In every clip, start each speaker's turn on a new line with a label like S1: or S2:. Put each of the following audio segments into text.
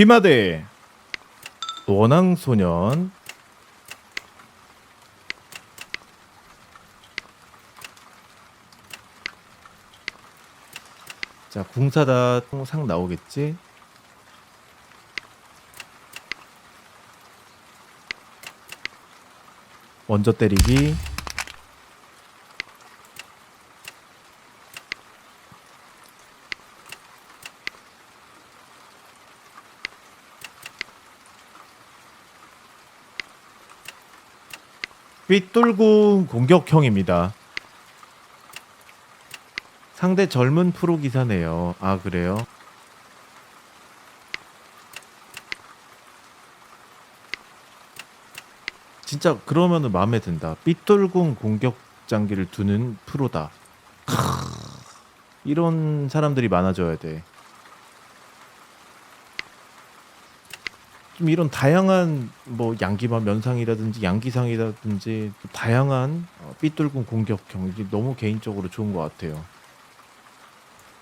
S1: 귀마대. 원앙소년. 자 궁사다 상 나오겠지? 먼저 때리기 삐뚤고 공격형입니다. 상대 젊은 프로 기사네요. 아 그래요? 진짜 그러면은 마음에 든다. 삐뚤군 공격 장기를 두는 프로다. 크, 이런 사람들이 많아져야 돼. 좀 이런 다양한 뭐 양기만 면상이라든지 양기상이라든지 다양한 어, 삐뚤군 공격형 이게 너무 개인적으로 좋은 것 같아요.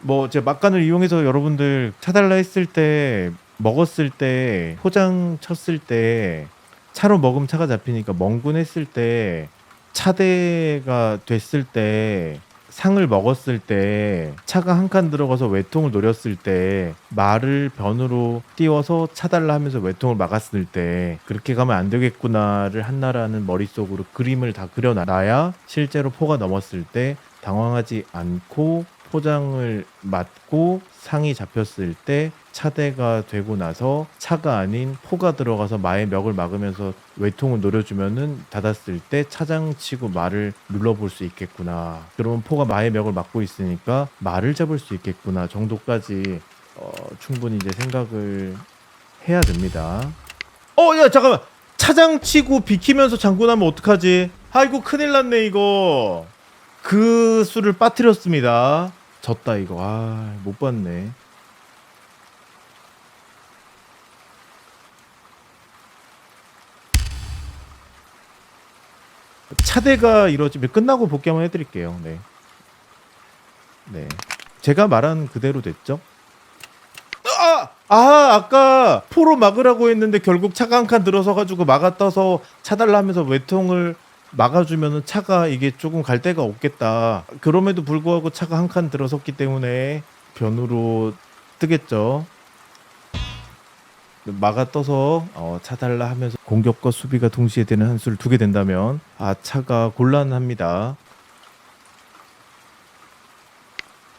S1: 뭐 제 막간을 이용해서 여러분들 차달라 했을 때 먹었을 때 포장 쳤을 때 차로 먹으면 차가 잡히니까 멍군 했을 때 차대가 됐을 때 상을 먹었을 때 차가 한 칸 들어가서 외통을 노렸을 때 말을 변으로 띄워서 차달라 하면서 외통을 막았을 때 그렇게 가면 안 되겠구나를 한나라는 머릿속으로 그림을 다 그려놔야 실제로 포가 넘었을 때 당황하지 않고 포장을 맞고 상이 잡혔을 때 차대가 되고 나서 차가 아닌 포가 들어가서 마의 멱을 막으면서 외통을 노려주면은 닫았을 때 차장 치고 말을 눌러볼 수 있겠구나. 그러면 포가 마의 멱을 막고 있으니까 말을 잡을 수 있겠구나 정도까지 어, 충분히 이제 생각을 해야 됩니다. 어, 야 잠깐만. 차장 치고 비키면서 장군하면 어떡하지? 아이고 큰일 났네 이거. 그 수를 빠뜨렸습니다. 졌다 이거. 아, 못 봤네. 차대가 이루어지면 끝나고 복귀 한번 해드릴게요. 네. 네. 제가 말한 그대로 됐죠? 아! 아, 아까 포로 막으라고 했는데 결국 차가 한 칸 들어서 가지고 막아 떠서 차달라 하면서 외통을 막아주면은 차가 이게 조금 갈 데가 없겠다. 그럼에도 불구하고 차가 한 칸 들어섰기 때문에 변으로 뜨겠죠. 막아 떠서 어, 차달라 하면서 공격과 수비가 동시에 되는 한 수를 두게 된다면 아 차가 곤란합니다.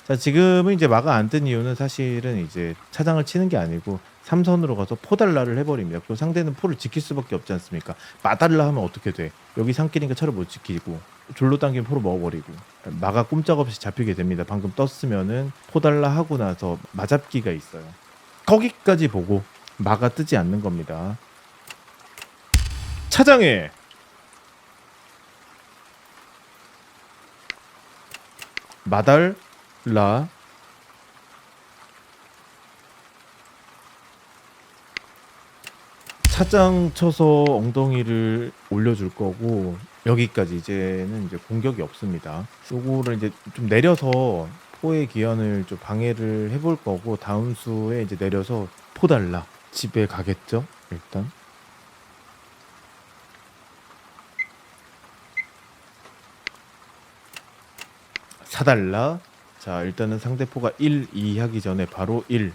S1: 자 지금은 이제 막아 안 뜬 이유는 사실은 이제 차장을 치는 게 아니고 삼선으로 가서 포달라를 해버립니다. 그리고 상대는 포를 지킬 수밖에 없지 않습니까? 마달라 하면 어떻게 돼? 여기 산길이니까 차를 못 지키고 졸로 당기면 포를 먹어버리고 마가 꼼짝없이 잡히게 됩니다. 방금 떴으면은 포달라 하고 나서 마잡기가 있어요. 거기까지 보고 마가 뜨지 않는 겁니다. 차장에 마달라 차장 쳐서 엉덩이를 올려줄 거고 여기까지 이제는 이제 공격이 없습니다. 요거를 이제 좀 내려서 포의 기한을 좀 방해를 해볼 거고 다음 수에 이제 내려서 포 달라. 집에 가겠죠? 일단. 사달라. 자 일단은 상대포가 1, 2 하기 전에 바로 1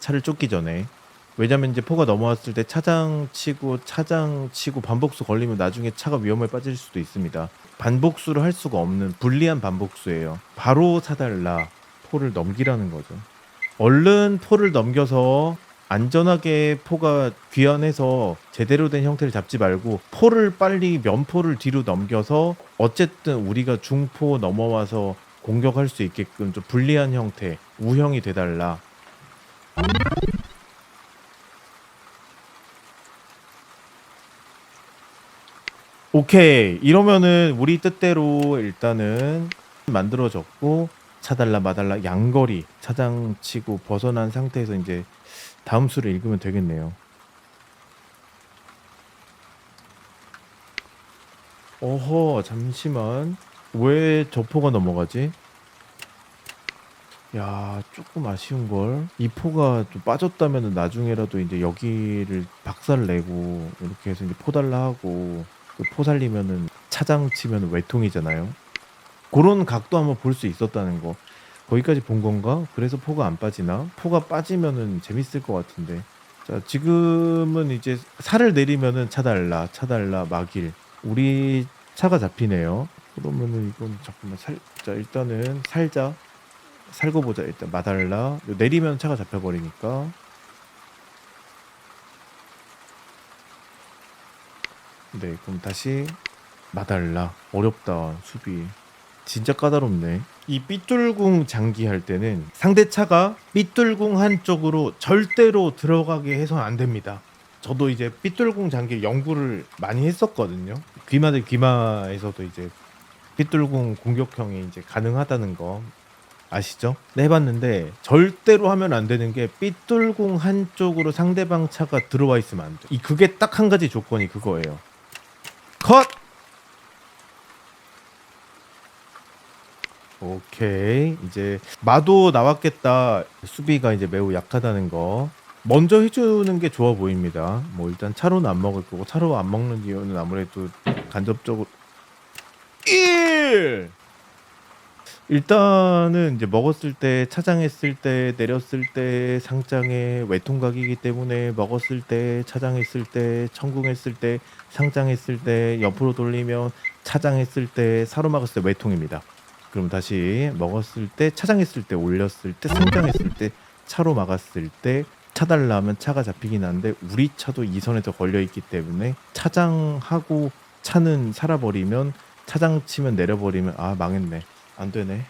S1: 차를 쫓기 전에 왜냐면 이제 포가 넘어왔을 때 차장 치고 차장 치고 반복수 걸리면 나중에 차가 위험에 빠질 수도 있습니다. 반복수를 할 수가 없는 불리한 반복수예요. 바로 사달라 포를 넘기라는 거죠. 얼른 포를 넘겨서 안전하게 포가 귀환해서 제대로 된 형태를 잡지 말고 포를 빨리 면포를 뒤로 넘겨서 어쨌든 우리가 중포 넘어와서 공격할 수 있게끔 좀 불리한 형태 우형이 돼달라 오케이 이러면은 우리 뜻대로 일단은 만들어졌고 차달라 마달라 양거리 차장 치고 벗어난 상태에서 이제 다음 수를 읽으면 되겠네요. 어허 잠시만 왜 저포가 넘어가지? 야 조금 아쉬운 걸. 이 포가 좀 빠졌다면 나중에라도 이제 여기를 박살 내고 이렇게 해서 이제 포달라 하고 그 포 살리면은 차장 치면 외통이잖아요. 그런 각도 한번 볼 수 있었다는 거. 거기까지 본 건가? 그래서 포가 안 빠지나? 포가 빠지면은 재밌을 것 같은데. 자, 지금은 이제 살을 내리면은 차달라, 차달라, 막일. 우리 차가 잡히네요. 그러면은 이건 잠깐만 살, 자, 일단은 살자. 살고 보자. 일단 마달라. 내리면 차가 잡혀버리니까. 네, 그럼 다시 마달라. 어렵다, 수비. 진짜 까다롭네. 이 삐뚤궁 장기 할 때는 상대 차가 삐뚤궁 한쪽으로 절대로 들어가게 해선 안 됩니다. 저도 이제 삐뚤궁 장기 연구를 많이 했었거든요. 귀마 대 귀마에서도 이제 삐뚤궁 공격형이 이제 가능하다는 거 아시죠? 네, 해봤는데 절대로 하면 안 되는 게 삐뚤궁 한쪽으로 상대방 차가 들어와 있으면 안 돼. 이 그게 딱 한 가지 조건이 그거예요. 컷! 오케이. 이제 마도 나왔겠다. 수비가 이제 매우 약하다는 거. 먼저 해주는 게 좋아 보입니다. 뭐 일단 차로는 안 먹을 거고 차로 안 먹는 이유는 아무래도 간접적으로 1 일단은 이제 먹었을 때 차장했을 때 내렸을 때 상장에 외통각이기 때문에 먹었을 때 차장했을 때 천궁했을 때 상장했을 때 옆으로 돌리면 차장했을 때 사로 막았을 때 외통입니다. 그럼 다시 먹었을 때 차장했을 때 올렸을 때 상장했을 때 차로 막았을 때 차달라면 차가 잡히긴 한데 우리 차도 이 선에서 걸려 있기 때문에 차장하고 차는 살아버리면 차장 치면 내려버리면 아 망했네 안 되네.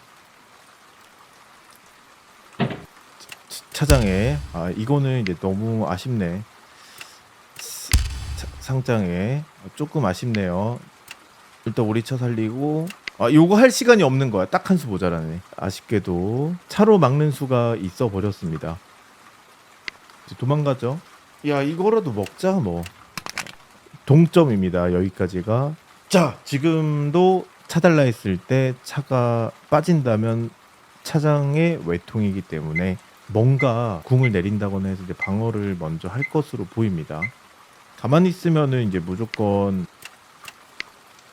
S1: 차- 차장에. 아 이거는 이제 너무 아쉽네. 차- 상장에. 조금 아쉽네요. 일단 우리 차 살리고. 아 요거 할 시간이 없는 거야. 딱 한 수 모자라네. 아쉽게도. 차로 막는 수가 있어 버렸습니다. 도망가죠. 야 이거라도 먹자 뭐. 동점입니다 여기까지가. 자 지금도 차달라 했을 때 차가 빠진다면 차장의 외통이기 때문에 뭔가 궁을 내린다거나 해서 이제 방어를 먼저 할 것으로 보입니다. 가만히 있으면은 이제 무조건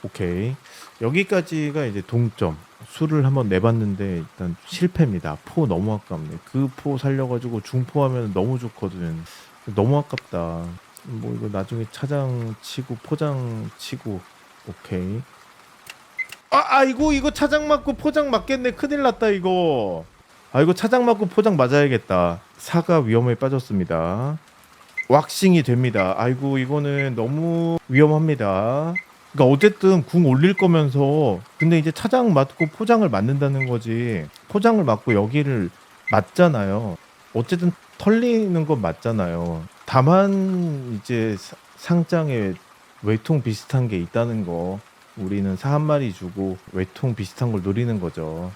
S1: 오케이. 여기까지가 이제 동점. 수를 한번 내봤는데 일단 실패입니다. 포 너무 아깝네. 그 포 살려가지고 중포하면 너무 좋거든. 너무 아깝다. 뭐 이거 나중에 차장 치고 포장 치고 오케이 아 아이고 이거 차장 맞고 포장 맞겠네. 큰일 났다 이거. 아 이거 차장 맞고 포장 맞아야겠다. 사가 위험에 빠졌습니다. 왁싱이 됩니다. 아이고 이거는 너무 위험합니다. 그러니까 어쨌든 궁 올릴 거면서 근데 이제 차장 맞고 포장을 맞는다는 거지. 포장을 맞고 여기를 맞잖아요. 어쨌든 털리는 건 맞잖아요. 다만 이제 사- 상장에 외통 비슷한 게 있다는 거 우리는 사 한 마리 주고 외통 비슷한 걸 노리는 거죠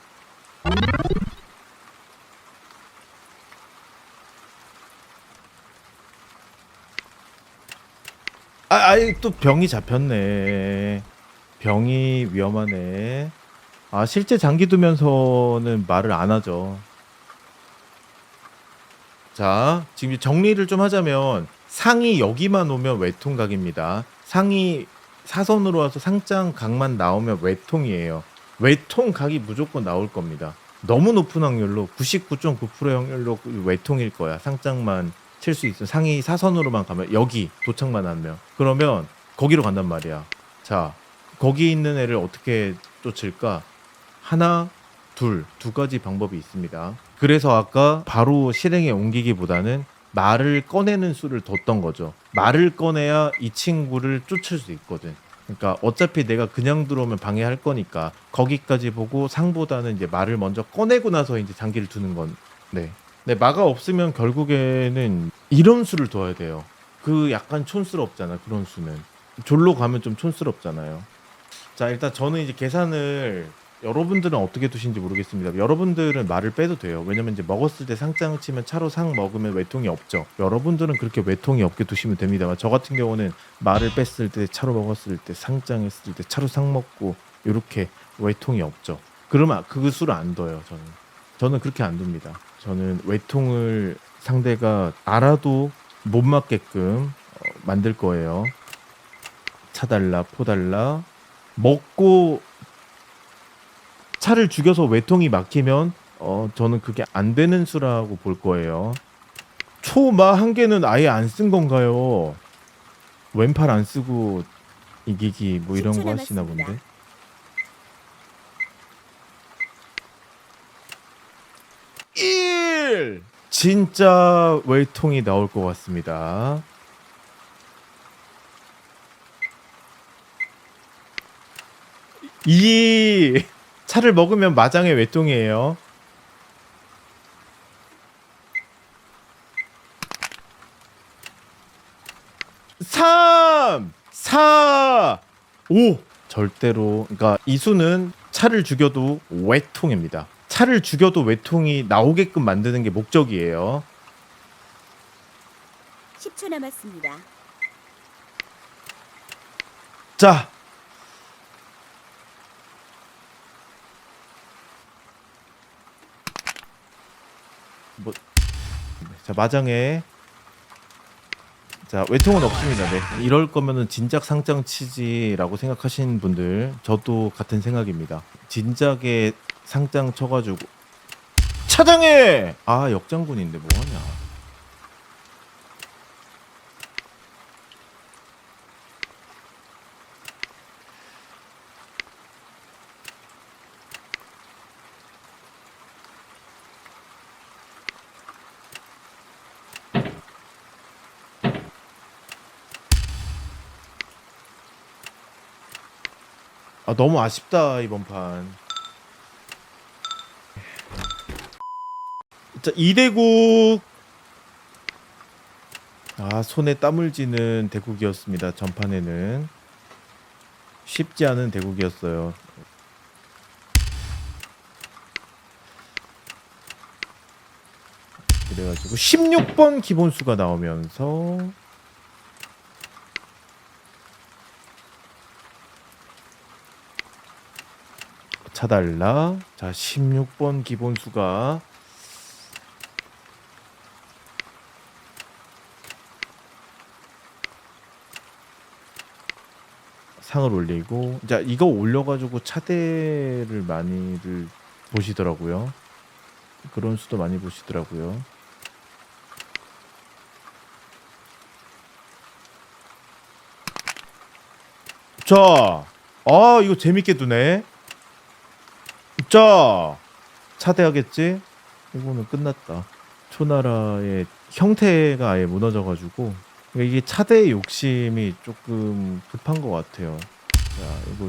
S1: 아, 아이 또 병이 잡혔네. 병이 위험하네. 아, 실제 장기 두면서는 말을 안 하죠. 자, 지금 정리를 좀 하자면 상이 여기만 오면 외통각입니다. 상이 사선으로 와서 상장 각만 나오면 외통이에요. 외통 각이 무조건 나올 겁니다. 너무 높은 확률로 99.9%의 확률로 외통일 거야. 상장만 칠 수 있어. 상이 사선으로만 가면 여기 도착만 하면 그러면 거기로 간단 말이야. 자, 거기 있는 애를 어떻게 쫓을까? 하나, 둘, 두 가지 방법이 있습니다. 그래서 아까 바로 실행에 옮기기보다는 말을 꺼내는 수를 뒀던 거죠. 말을 꺼내야 이 친구를 쫓을 수 있거든. 그러니까 어차피 내가 그냥 들어오면 방해할 거니까 거기까지 보고 상보다는 이제 말을 먼저 꺼내고 나서 이제 장기를 두는 건 네. 네, 마가 없으면 결국에는 이런 수를 둬야 돼요. 그 약간 촌스럽잖아, 그런 수는. 졸로 가면 좀 촌스럽잖아요. 자, 일단 저는 이제 계산을 여러분들은 어떻게 두신지 모르겠습니다. 여러분들은 말을 빼도 돼요. 왜냐면 이제 먹었을 때 상장 치면 차로 상 먹으면 외통이 없죠. 여러분들은 그렇게 외통이 없게 두시면 됩니다만 저 같은 경우는 말을 뺐을 때 차로 먹었을 때 상장했을 때 차로 상 먹고 이렇게 외통이 없죠. 그러면 그 수를 안 둬요, 저는. 저는 그렇게 안 둡니다. 저는 외통을 상대가 알아도 못 맞게끔 어, 만들 거예요. 차달라, 포달라. 먹고 차를 죽여서 외통이 막히면 어, 저는 그게 안 되는 수라고 볼 거예요. 초마 한 개는 아예 안 쓴 건가요? 왼팔 안 쓰고 이기기 뭐 이런
S2: 10초
S1: 거 하시나. 본데. 일 진짜 외통이 나올 것 같습니다. 이 차를 먹으면 마장의 외통이에요. 삼, 사, 오. 절대로 그러니까 이 수는 차를 죽여도 외통입니다. 차를 죽여도 외통이 나오게끔 만드는 게 목적이에요.
S2: 10초 남았습니다.
S1: 자. 뭐, 자 마장에 자 외통은 없습니다. 네. 이럴 거면은 진작 상장 치지라고 생각하시는 분들 저도 같은 생각입니다. 진작에 상장 쳐가지고 차장해 아 역장군인데 뭐하냐. 아 너무 아쉽다 이번 판. 자 이대국. 아 손에 땀을 쥐는 대국이었습니다. 전판에는 쉽지 않은 대국이었어요. 그래가지고 16번 기본수가 나오면서 차달라. 자, 16번 기본수가 상을 올리고 자, 이거 올려 가지고 차대를 많이들 보시더라고요. 그런 수도 많이 보시더라고요. 자, 아, 이거 재밌게 두네. 자 차대하겠지? 이거는 끝났다. 초나라의 형태가 아예 무너져가지고 그러니까 이게 차대의 욕심이 조금 급한 것 같아요. 자 이거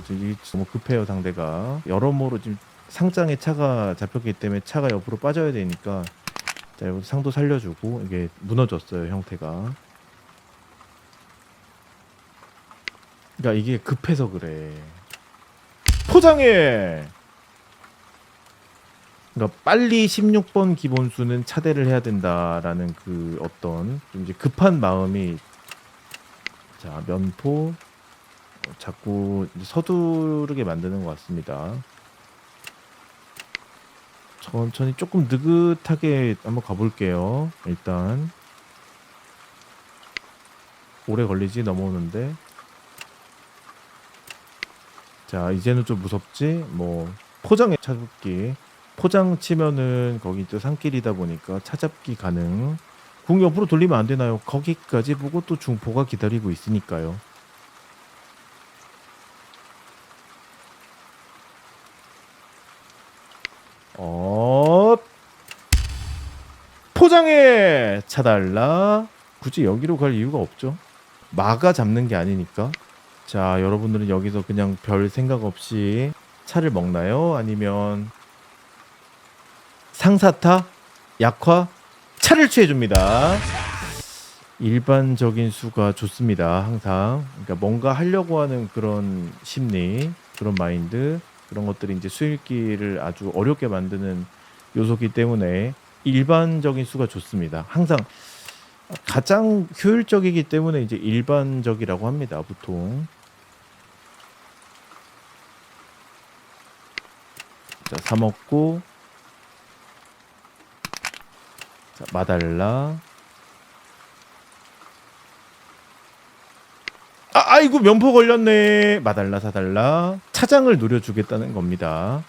S1: 너무 급해요 상대가 여러모로 지금 상장에 차가 잡혔기 때문에 차가 옆으로 빠져야 되니까 자 이거 상도 살려주고 이게 무너졌어요 형태가. 그러니까 이게 급해서 그래. 포장해. 그러니까 빨리 16번 기본수는 차대를 해야 된다라는 그 어떤 좀 이제 급한 마음이 자 면포 어, 자꾸 서두르게 만드는 것 같습니다. 천천히 조금 느긋하게 한번 가볼게요. 일단 오래 걸리지 넘어오는데 자 이제는 좀 무섭지 뭐 포장에 차갑기 포장 치면은 거기 또 산길이다 보니까 차잡기 가능. 궁 옆으로 돌리면 안 되나요? 거기까지 보고 또 중포가 기다리고 있으니까요. 어 포장해 차달라. 굳이 여기로 갈 이유가 없죠. 마가 잡는 게 아니니까. 자 여러분들은 여기서 그냥 별 생각 없이 차를 먹나요? 아니면 상사타, 약화, 차를 취해줍니다. 일반적인 수가 좋습니다. 항상 그러니까 뭔가 하려고 하는 그런 심리, 그런 마인드, 그런 것들이 이제 수익기를 아주 어렵게 만드는 요소기 때문에 일반적인 수가 좋습니다. 항상 가장 효율적이기 때문에 이제 일반적이라고 합니다. 보통. 자, 사 먹고 자, 마달라. 아, 아이고 면포 걸렸네. 마달라 사달라. 차장을 노려주겠다는 겁니다.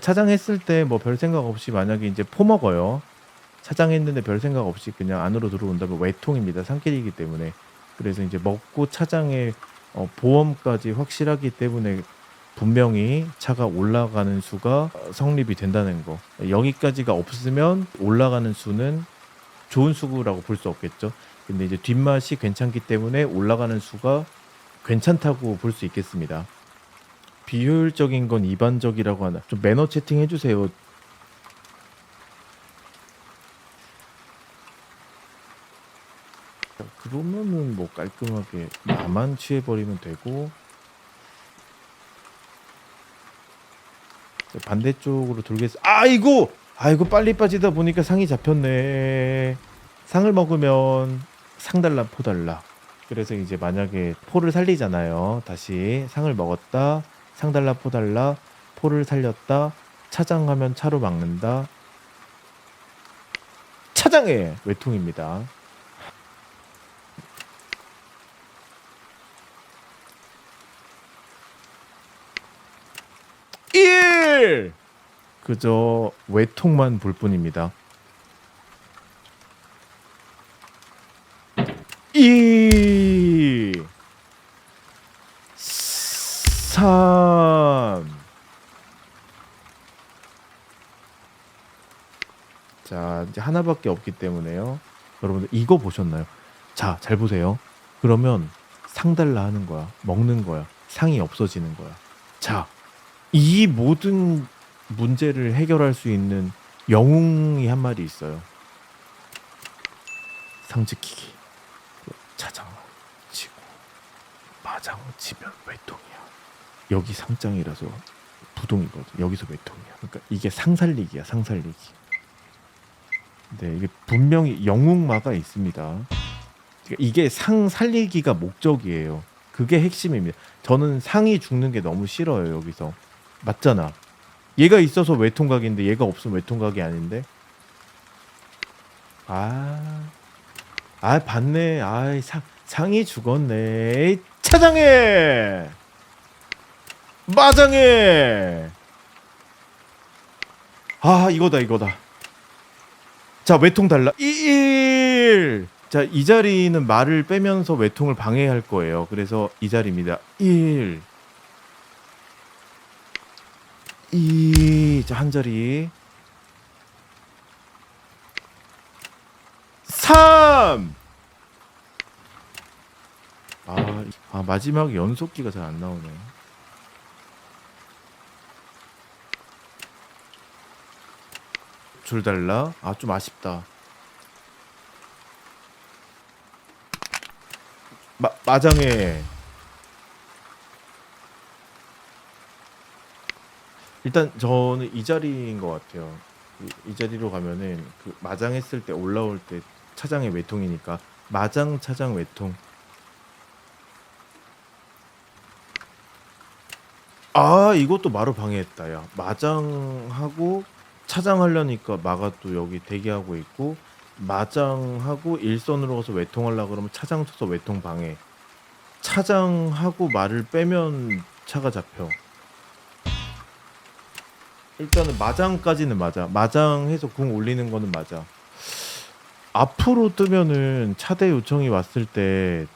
S1: 차장했을 때 뭐 별 생각 없이 만약에 이제 포 먹어요. 차장했는데 별 생각 없이 그냥 안으로 들어온다면 외통입니다. 상길이기 때문에. 그래서 이제 먹고 차장의 어, 보험까지 확실하기 때문에 분명히 차가 올라가는 수가 어, 성립이 된다는 거. 여기까지가 없으면 올라가는 수는 좋은 수구라고 볼 수 없겠죠. 근데 이제 뒷맛이 괜찮기 때문에 올라가는 수가 괜찮다고 볼 수 있겠습니다. 비효율적인 건 이반적이라고 하나. 좀 매너 채팅 해주세요. 자, 그러면은 뭐 깔끔하게 나만 취해버리면 되고 반대쪽으로 돌겠어. 아이고, 아이고 빨리 빠지다 보니까 상이 잡혔네. 상을 먹으면 상 달라 포 달라. 그래서 이제 만약에 포를 살리잖아요. 다시 상을 먹었다. 상 달라 포 달라. 포를 살렸다. 차장하면 차로 막는다. 차장의 외통입니다. 일 그저 외통만 볼 뿐입니다. 이 삼. 자, 이제 하나밖에 없기 때문에요. 여러분들 이거 보셨나요? 자, 잘 보세요. 그러면 상달라 하는 거야. 먹는 거야. 상이 없어지는 거야. 자, 이 모든 문제를 해결할 수 있는 영웅이 한 마리 있어요. 상지키기. 차장 치고 마장 치면 외통이야. 여기 상장이라서 부동이거든. 여기서 외통이야. 그러니까 이게 상살리기야. 상살리기. 네, 이게 분명히 영웅마가 있습니다. 그러니까 이게 상 살리기가 목적이에요. 그게 핵심입니다. 저는 상이 죽는 게 너무 싫어요. 여기서 맞잖아. 얘가 있어서 외통각인데 얘가 없으면 외통각이 아닌데. 아, 아 봤네. 아이 상 상이 죽었네. 에이, 차장해, 마장해. 아 이거다 이거다. 자 외통 달라. 1 자, 이 자리는 말을 빼면서 외통을 방해할 거예요. 그래서 이 자리입니다. 1 2 자, 한 자리. 3 아, 아 마지막 연속기가 잘 안 나오네. 줄 달라. 아, 좀 아쉽다. 마, 마장에 일단 저는 이 자리인 것 같아요. 이, 이 자리로 가면은 그 마장했을 때 올라올 때 차장의 외통이니까 마장 차장 외통. 아 이것도 마루 방해했다 야 마장하고 차장하려니까 마가 또 여기 대기하고 있고 마장하고 일선으로 가서 외통하려 그러면 차장 쳐서 외통 방해 차장하고 말을 빼면 차가 잡혀 일단은 마장까지는 맞아 마장해서 궁 올리는 거는 맞아 앞으로 뜨면은 차대 요청이 왔을 때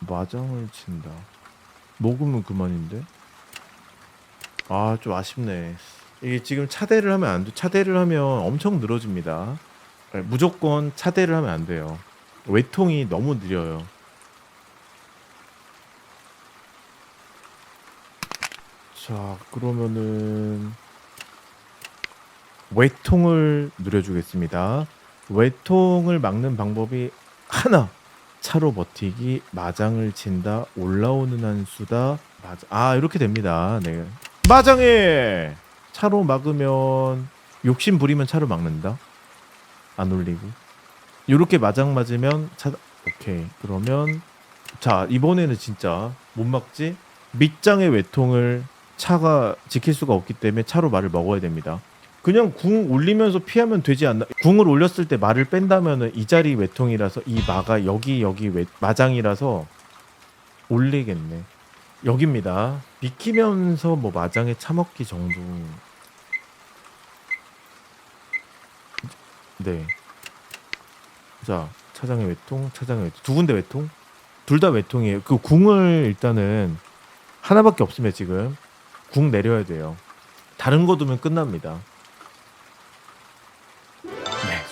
S1: 마장을 친다 먹으면 그만인데 아 좀 아쉽네 이게 지금 차대를 하면 안 돼. 차대를 하면 엄청 늘어집니다. 네, 무조건 차대를 하면 안 돼요. 외통이 너무 느려요. 자, 그러면은 외통을 누려주겠습니다. 외통을 막는 방법이 하나. 차로 버티기, 마장을 친다, 올라오는 한 수다. 맞아. 아, 이렇게 됩니다. 네. 마장해! 차로 막으면 욕심 부리면 차로 막는다. 안 올리고. 요렇게 마장 맞으면 차 오케이. 그러면 자, 이번에는 진짜 못 막지? 밑장의 외통을 차가 지킬 수가 없기 때문에 차로 말을 먹어야 됩니다. 그냥 궁 올리면서 피하면 되지 않나? 궁을 올렸을 때 말을 뺀다면은 이 자리 외통이라서 이 마가 여기 여기 외, 마장이라서 올리겠네. 여기입니다. 비키면서 뭐 마장에 차먹기 정도. 네. 자, 차장의 외통, 차장의 외통. 두 군데 외통? 둘 다 외통이에요. 그 궁을 일단은 하나밖에 없으면 지금 궁 내려야 돼요. 다른 거 두면 끝납니다.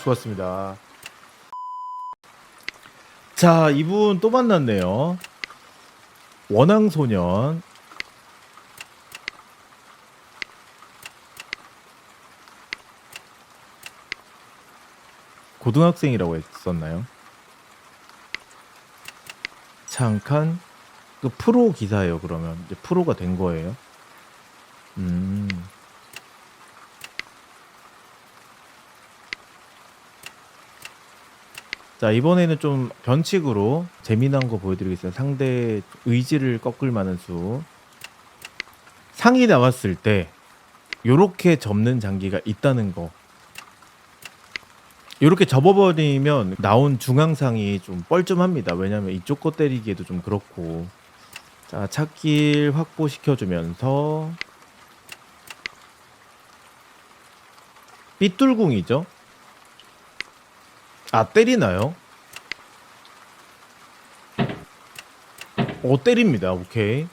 S1: 네, 수고하셨습니다. 자, 이분 또 만났네요. 원앙소년. 고등학생이라고 했었나요? 잠깐 그 프로 기사예요. 그러면 이제 프로가 된 거예요. 음. 자 이번에는 좀 변칙으로 재미난 거 보여드리겠습니다. 상대 의지를 꺾을 만한 수. 상이 나왔을 때 요렇게 접는 장기가 있다는 거. 요렇게 접어버리면 나온 중앙상이 좀 뻘쭘합니다. 왜냐면 이쪽 거 때리기에도 좀 그렇고. 자 찾길 확보시켜주면서 삐뚤궁이죠. 아 때리나요? 어 때립니다. 오케이.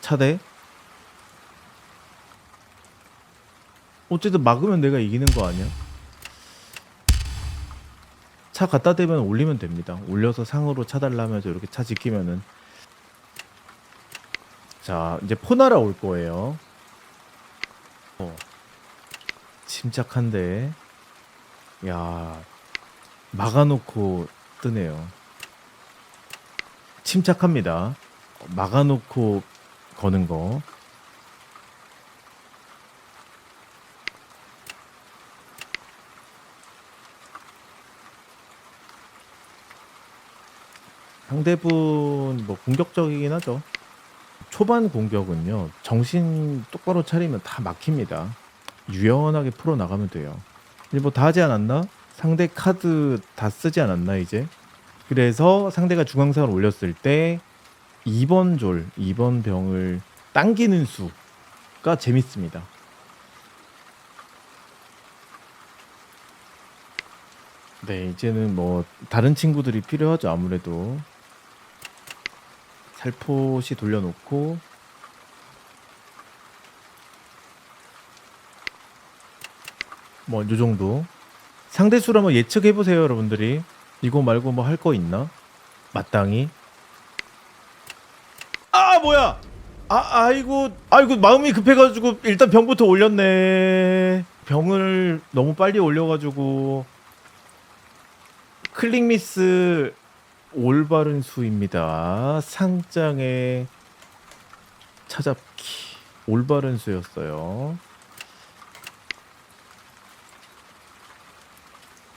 S1: 차대. 어쨌든 막으면 내가 이기는 거 아니야? 차 갖다 대면 올리면 됩니다. 올려서 상으로 차달라면서 이렇게 차 지키면은 자 이제 포나라 올 거예요. 어 침착한데 야 막아놓고 뜨네요. 침착합니다. 막아놓고 거는 거. 상대분 뭐 공격적이긴 하죠. 초반 공격은요 정신 똑바로 차리면 다 막힙니다. 유연하게 풀어 나가면 돼요. 뭐 다 하지 않았나? 상대 카드 다 쓰지 않았나 이제? 그래서 상대가 중앙상을 올렸을 때 2번 졸, 2번 병을 당기는 수가 재밌습니다. 네, 이제는 뭐 다른 친구들이 필요하죠 아무래도 살포시 돌려놓고 뭐 요 정도. 상대 수를 한번 예측해 보세요 여러분들이. 이거 말고 뭐 할 거 있나? 마땅히. 아 뭐야! 아 아이고 아이고 마음이 급해가지고 일단 병부터 올렸네. 병을 너무 빨리 올려가지고. 클릭 미스 올바른 수입니다. 상장에 찾아키 올바른 수였어요.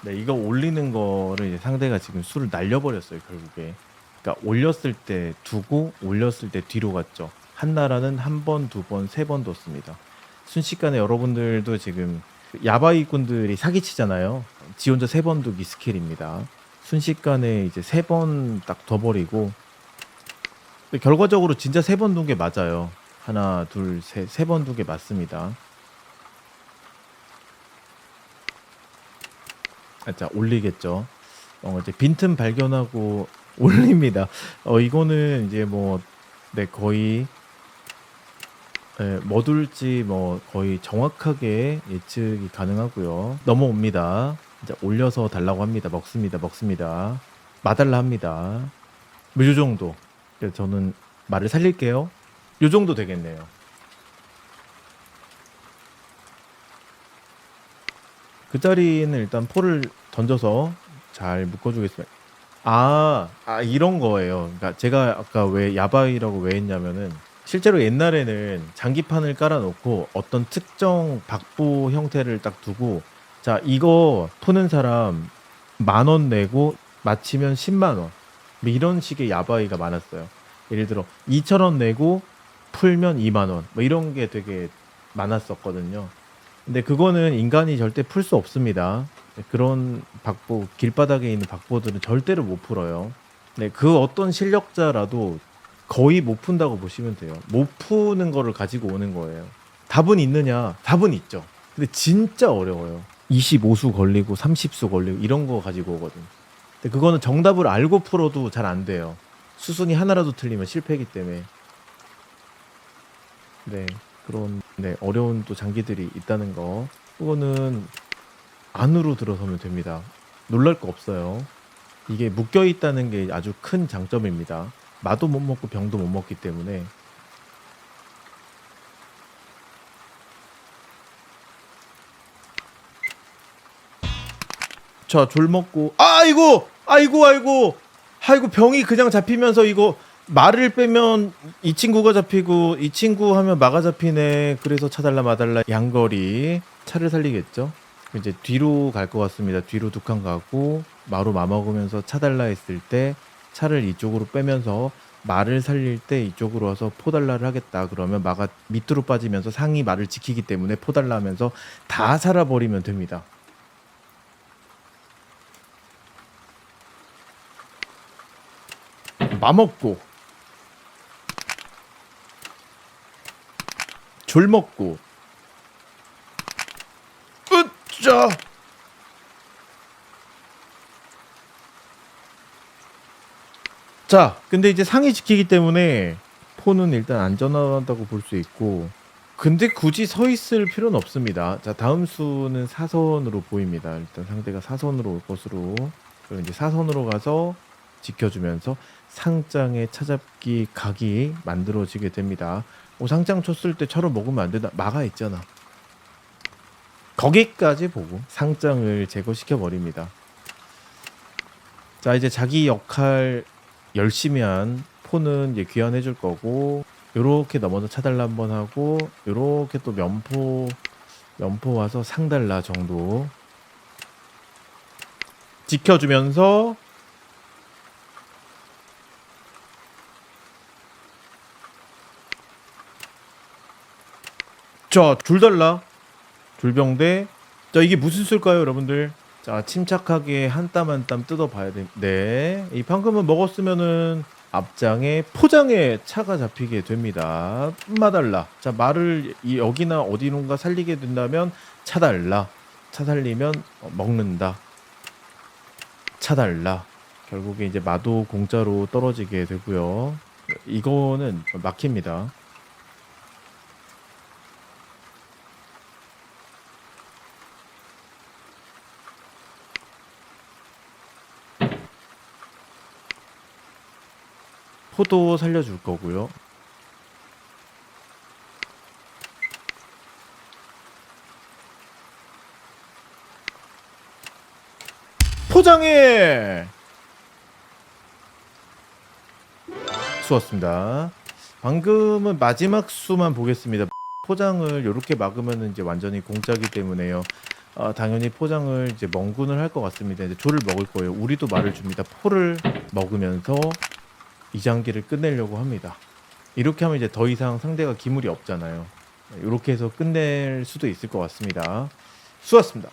S1: 네, 이거 올리는 거를 이제 상대가 지금 수를 날려버렸어요, 결국에. 그러니까 올렸을 때 두고 올렸을 때 뒤로 갔죠. 한 나라는 한 번, 두 번, 세 번 뒀습니다. 순식간에 여러분들도 지금 야바이꾼들이 사기치잖아요. 지 혼자 세 번 두기 스킬입니다. 순식간에 이제 세 번 딱 둬버리고 결과적으로 진짜 세 번 둔 게 맞아요. 하나, 둘, 셋, 세 번 둔 게 맞습니다. 자 올리겠죠. 어 이제 빈틈 발견하고 올립니다. 어 이거는 이제 뭐 네 거의 예, 뭐 둘지 뭐 거의 정확하게 예측이 가능하고요. 넘어옵니다. 이제 올려서 달라고 합니다. 먹습니다. 먹습니다. 마달라 합니다. 뭐요 정도. 저는 말을 살릴게요. 요 정도 되겠네요. 그 자리는 일단 포를 던져서 잘 묶어주겠습니다. 아, 아 이런 거예요. 그러니까 제가 아까 왜 야바이라고 왜 했냐면은 실제로 옛날에는 장기판을 깔아놓고 어떤 특정 박보 형태를 딱 두고 자 이거 푸는 사람 만 원 내고 맞히면 10만 원. 뭐 이런 식의 야바이가 많았어요. 예를 들어 2천 원 내고 풀면 2만 원. 뭐 이런 게 되게 많았었거든요. 근데 그거는 인간이 절대 풀 수 없습니다. 네, 그런 박보 길바닥에 있는 박보들은 절대로 못 풀어요. 네, 그 어떤 실력자라도 거의 못 푼다고 보시면 돼요. 못 푸는 거를 가지고 오는 거예요. 답은 있느냐? 답은 있죠. 근데 진짜 어려워요. 25수 걸리고 30수 걸리고 이런 거 가지고 오거든. 근데 그거는 정답을 알고 풀어도 잘 안 돼요. 수순이 하나라도 틀리면 실패이기 때문에. 네, 그런 네, 어려운 또 장기들이 있다는 거. 그거는 안으로 들어서면 됩니다. 놀랄 거 없어요. 이게 묶여 있다는 게 아주 큰 장점입니다. 마도 못 먹고 병도 못 먹기 때문에 자, 졸 먹고 아이고! 아이고 아이고. 아이고 병이 그냥 잡히면서 이거 말을 빼면 이 친구가 잡히고 이 친구 하면 마가 잡히네. 그래서 차달라 마달라 양거리 차를 살리겠죠. 이제 뒤로 갈 것 같습니다. 뒤로 두 칸 가고 마로 마 먹으면서 차달라 했을 때 차를 이쪽으로 빼면서 말을 살릴 때 이쪽으로 와서 포달라를 하겠다. 그러면 마가 밑으로 빠지면서 상이 말을 지키기 때문에 포달라 하면서 다 살아버리면 됩니다. 마먹고 졸 먹고. 으짜! 자 근데 이제 상이 지키기 때문에 포는 일단 안전하다고 볼 수 있고 근데 굳이 서 있을 필요는 없습니다. 자 다음 수는 사선으로 보입니다. 일단 상대가 사선으로 올 것으로. 그럼 이제 사선으로 가서 지켜주면서 상장의 차잡기 각이 만들어지게 됩니다. 오 상장 쳤을 때 차로 먹으면 안 된다. 막아 있잖아. 거기까지 보고 상장을 제거시켜 버립니다. 자 이제 자기 역할 열심히 한 포는 이제 귀환해 줄 거고 요렇게 넘어서 차달라 한번 하고 요렇게 또 면포 면포 와서 상달라 정도 지켜주면서 자, 줄달라. 줄병대. 자, 이게 무슨 수일까요, 여러분들? 자, 침착하게 한 땀 한 땀 뜯어봐야 돼. 네. 이 방금은 먹었으면은 앞장에 포장에 차가 잡히게 됩니다. 마달라. 자, 말을 이 여기나 어디론가 살리게 된다면 차달라. 차 살리면 어, 먹는다. 차달라. 결국에 이제 마도 공짜로 떨어지게 되고요. 이거는 막힙니다. 포도 살려줄 거고요. 포장해! 수었습니다. 방금은 마지막 수만 보겠습니다. 포장을 이렇게 막으면 이제 완전히 공짜기 때문에요. 아, 당연히 포장을 이제 멍군을 할 것 같습니다. 이제 조를 먹을 거예요. 우리도 말을 줍니다. 포를 먹으면서 이 장기를 끝내려고 합니다. 이렇게 하면 이제 더 이상 상대가 기물이 없잖아요. 이렇게 해서 끝낼 수도 있을 것 같습니다. 수고하셨습니다.